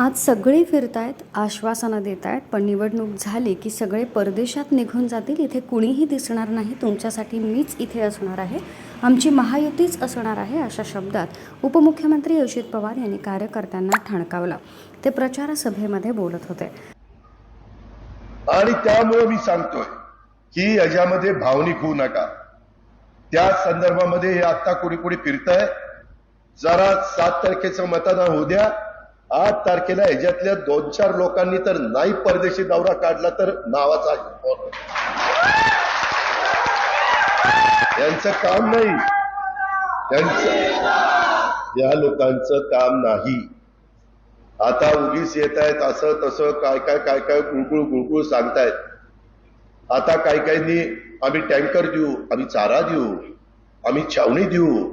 आज सगळे फिरतायत आश्वासनं देत आहेत पण निवडणूक झाली की सगळे परदेशात निघून जातील इथे कुणीही दिसणार नाही तुमच्यासाठी मीच इथे असणार आहे आमची महायुतीच असणार आहे अशा शब्दात उपमुख्यमंत्री अजित पवार यांनी कार्यकर्त्यांना ठणकावलं. ते प्रचार सभेमध्ये बोलत होते. आणि त्यामुळे मी सांगतोय की याच्यामध्ये भावनिक होऊ नका. त्या संदर्भामध्ये हे आता कुणी फिरत फिरतंय जरा सात तारखेचं मतदान होऊ द्या आठ तारखेला ह्याच्यातल्या दोन चार लोकांनी तर नाही परदेशी दौरा काढला तर नावाचा यांचं काम नाही. त्यांचं या लोकांचं काम नाही. आता उगीच येत आहेत असं तसं काय काय काय काय गुळगुळ गुळगुळ सांगतायत. आता काही काहींनी आम्ही टँकर देऊ आम्ही चारा देऊ आम्ही छावणी देऊ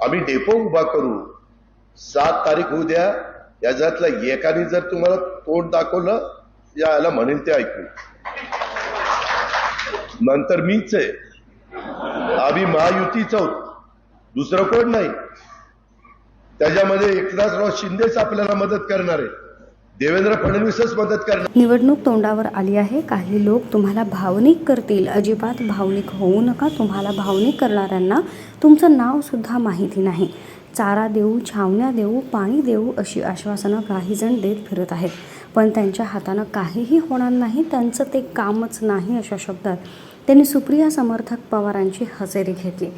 आम्ही डेपो उभा करू. सात तारीख होऊ द्या याच्यातल्या एकाने जर तुम्हाला तोंड दाखवलं याला म्हणेल ते ऐकू. नंतर मीच आहे. आम्ही महायुतीच आहोत दुसरं कोण नाही. त्याच्यामध्ये एकनाथराव शिंदेच आपल्याला मदत करणार आहे. देवेंद्र फडणवीसच मदत करणार. निवडणूक तोंडावर आली आहे. काही लोक तुम्हाला भावनिक करतील. अजिबात भावनिक होऊ नका. तुम्हाला भावनिक करणाऱ्यांना तुमचं नाव सुद्धा माहिती नाही. चारा देऊ छावण्या देऊ पाणी देऊ अशी आश्वासनं काही जण देत फिरत आहेत. पण त्यांच्या हातानं काहीही होणार नाही त्यांचं ते कामच नाही अशा शब्दात त्यांनी सुप्रिया समर्थक पवारांची हजेरी घेतली.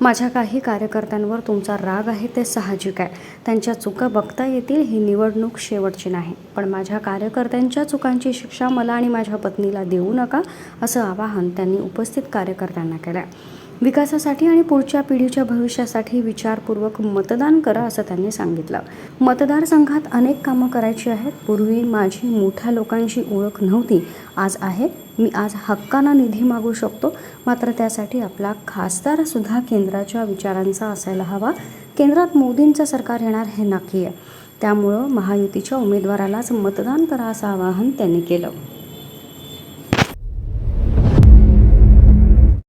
माझ्या काही कार्यकर्त्यांवर तुमचा राग आहे ते साहजिक आहे. त्यांच्या चुका बघता येतील ही निवडणूक शेवटची नाही. पण माझ्या कार्यकर्त्यांच्या चुकांची शिक्षा मला आणि माझ्या पत्नीला देऊ नका असं आवाहन त्यांनी उपस्थित कार्यकर्त्यांना केलं आहे विकासासाठी आणि पुढच्या पिढीच्या भविष्यासाठी विचारपूर्वक मतदान करा असं त्यांनी सांगितलं. मतदारसंघात अनेक कामं करायची आहेत. पूर्वी माझी मोठ्या लोकांशी ओळख नव्हती. आज आहे. मी आज हक्कानं निधी मागू शकतो. मात्र त्यासाठी आपला खासदारसुद्धा केंद्राच्या विचारांचा असायला हवा. केंद्रात मोदींचं सरकार येणार हे नक्की आहे. त्यामुळं महायुतीच्या उमेदवारालाच मतदान करा असं आवाहन त्यांनी केलं.